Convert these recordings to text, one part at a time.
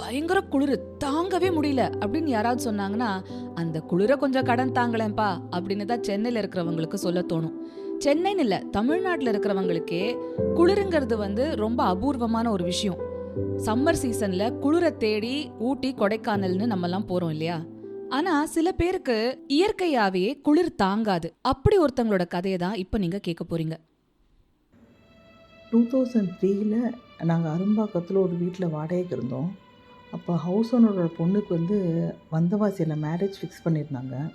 பயங்கர குளிர் தாங்கவே முடியல. அப்படின்னு யாராவது சொன்னாங்கன்னா அந்த குளிர கொஞ்சம் கடன் தாங்களேன்பா அப்படின்னு தான் சென்னையில் இருக்கிறவங்களுக்கு சொல்ல தோணும். சென்னைன்னு இல்லை தமிழ்நாட்டில் இருக்கிறவங்களுக்கே குளிருங்கிறது வந்து ரொம்ப அபூர்வமான ஒரு விஷயம். சம்மர் சீசனில் குளிரை தேடி ஊட்டி கொடைக்கானல்னு நம்மலாம் போகிறோம் இல்லையா? ஆனா சில பேருக்கு இயற்கையாவே குளிர் தாங்காது. அப்படி ஒருத்தங்களோட கதையை தான் இப்போ நீங்கள் கேட்க போறீங்க. டூ தௌசண்ட் த்ரீயில் நாங்கள் அரும்பாக்கத்தில் ஒரு வீட்டில் வாடகைக்கு இருந்தோம். அப்போ ஹவுஸ் ஓனரோட பொண்ணுக்கு வந்து வந்தவாசியில் மேரேஜ் ஃபிக்ஸ் பண்ணியிருந்தாங்க.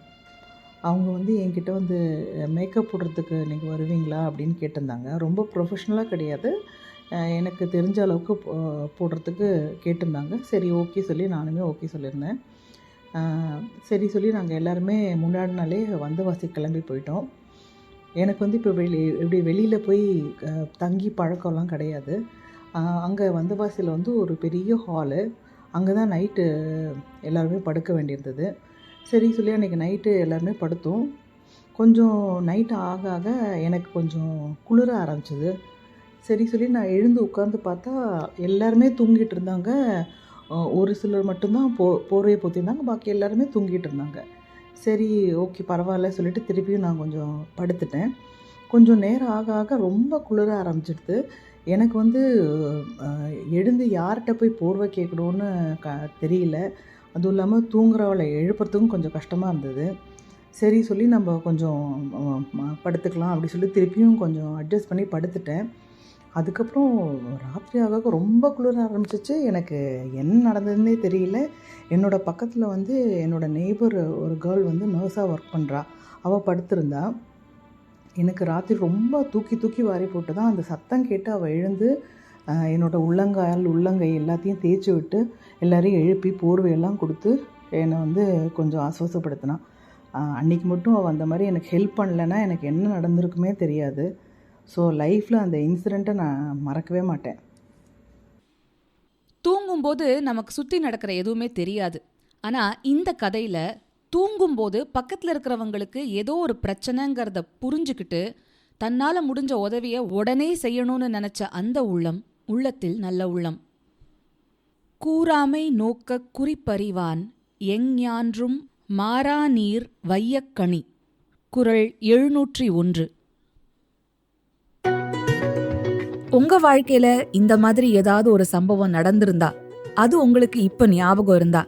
அவங்க வந்து என்கிட்ட வந்து மேக்கப் போடுறதுக்கு நீங்கள் வருவீங்களா? அப்படின்னு கேட்டிருந்தாங்க. ரொம்ப ப்ரொஃபஷ்னலாக கிடையாது. எனக்கு தெரிஞ்ச அளவுக்கு போ- போடுறதுக்கு கேட்டிருந்தாங்க. சரி ஓகே சொல்லி நானுமே ஓகே சொல்லியிருந்தேன். சரி சொல்லி நாங்கள் எல்லாருமே முன்னாடி நாளே வந்தவாசி கிளம்பி போயிட்டோம். எனக்கு வந்து இப்போ வெளி இப்படி வெளியில் போய் தங்கி பழக்கம்லாம் கிடையாது. அங்கே வந்தவாசியில் வந்து ஒரு பெரிய ஹாலு அங்கே தான் நைட்டு எல்லாருமே படுக்க வேண்டியிருந்தது. சரி சொல்லி அன்றைக்கி நைட்டு எல்லாருமே படுத்தோம். கொஞ்சம் நைட் ஆக ஆக எனக்கு கொஞ்சம் குளிர ஆரம்பிச்சிது. சரி சொல்லி நான் எழுந்து உட்காந்து பார்த்தா எல்லாருமே தூங்கிட்டு இருந்தாங்க. ஒரு சிலர் மட்டும்தான் போ போர்வையை போத்திருந்தாங்க பாக்கி எல்லாருமே தூங்கிட்டு இருந்தாங்க. சரி ஓகே பரவாயில்ல சொல்லிட்டு திருப்பியும் நான் கொஞ்சம் படுத்துட்டேன். கொஞ்சம் நேரம் ஆக ஆக ரொம்ப குளிர ஆரம்பிச்சிடுது. எனக்கு வந்து எழுந்து யார்கிட்ட போய் போர்வை கேட்கணுன்னு க தெரியல. அதுவும் இல்லாமல் தூங்குறவளை எழுப்புறதுக்கும் கொஞ்சம் கஷ்டமாக இருந்தது. சரி சொல்லி நம்ம கொஞ்சம் படுத்துக்கலாம் அப்படி சொல்லி திருப்பியும் கொஞ்சம் அட்ஜஸ்ட் பண்ணி படுத்துட்டேன். அதுக்கப்புறம் ராத்திரி ஆக ஆக ரொம்ப குளிர ஆரம்பிச்சிச்சு. எனக்கு என்ன நடந்ததுன்னே தெரியல. என்னோடய பக்கத்தில் வந்து என்னோட நெய்பர் ஒரு கேர்ள் வந்து நர்ஸாக ஒர்க் பண்ணுறா அவள் படுத்திருந்தா. எனக்கு ராத்திரி ரொம்ப தூக்கி தூக்கி வாரி போட்டு தான் அந்த சத்தம் கேட்டு அவள் எழுந்து என்னோடய என்னோட உள்ளங்கால் உள்ளங்கை எல்லாத்தையும் தேய்ச்சி விட்டு எல்லாரையும் எழுப்பி போர்வையெல்லாம் கொடுத்து என்னை வந்து கொஞ்சம் ஆஸ்வாசப்படுத்தினான் அன்றைக்கி அன்னைக்கு மட்டும் அவள் அந்த மாதிரி எனக்கு ஹெல்ப் பண்ணலைன்னா எனக்கு என்ன நடந்திருக்குமே தெரியாது. ஸோ லைஃப்பில் அந்த இன்சிடெண்ட்டை நான் மறக்கவே மாட்டேன். தூங்கும்போது நமக்கு சுற்றி நடக்கிற எதுவுமே தெரியாது. ஆனால் இந்த கதையில் தூங்கும்போது பக்கத்தில் இருக்கிறவங்களுக்கு ஏதோ ஒரு பிரச்சனைங்கிறத புரிஞ்சுக்கிட்டு தன்னால் முடிஞ்ச உதவியை உடனே செய்யணும்னு நினச்ச அந்த உள்ளம் உள்ளத்தில் நல்ல உள்ளம். கூறாமை நோக்க குறிப்பறிவான் எஞ்ஞான்றும் மாறாநீர் வையக்கணி. குறள் எழுநூற்றி ஒன்று. உங்க வாழ்க்கையில இந்த மாதிரி ஏதாவது ஒரு சம்பவம் நடந்திருந்தா அது உங்களுக்கு இப்ப ஞாபகம் இருந்தா?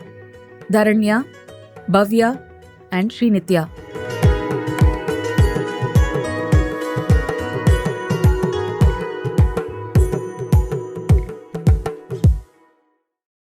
Dharanya Bhavya and Srinithya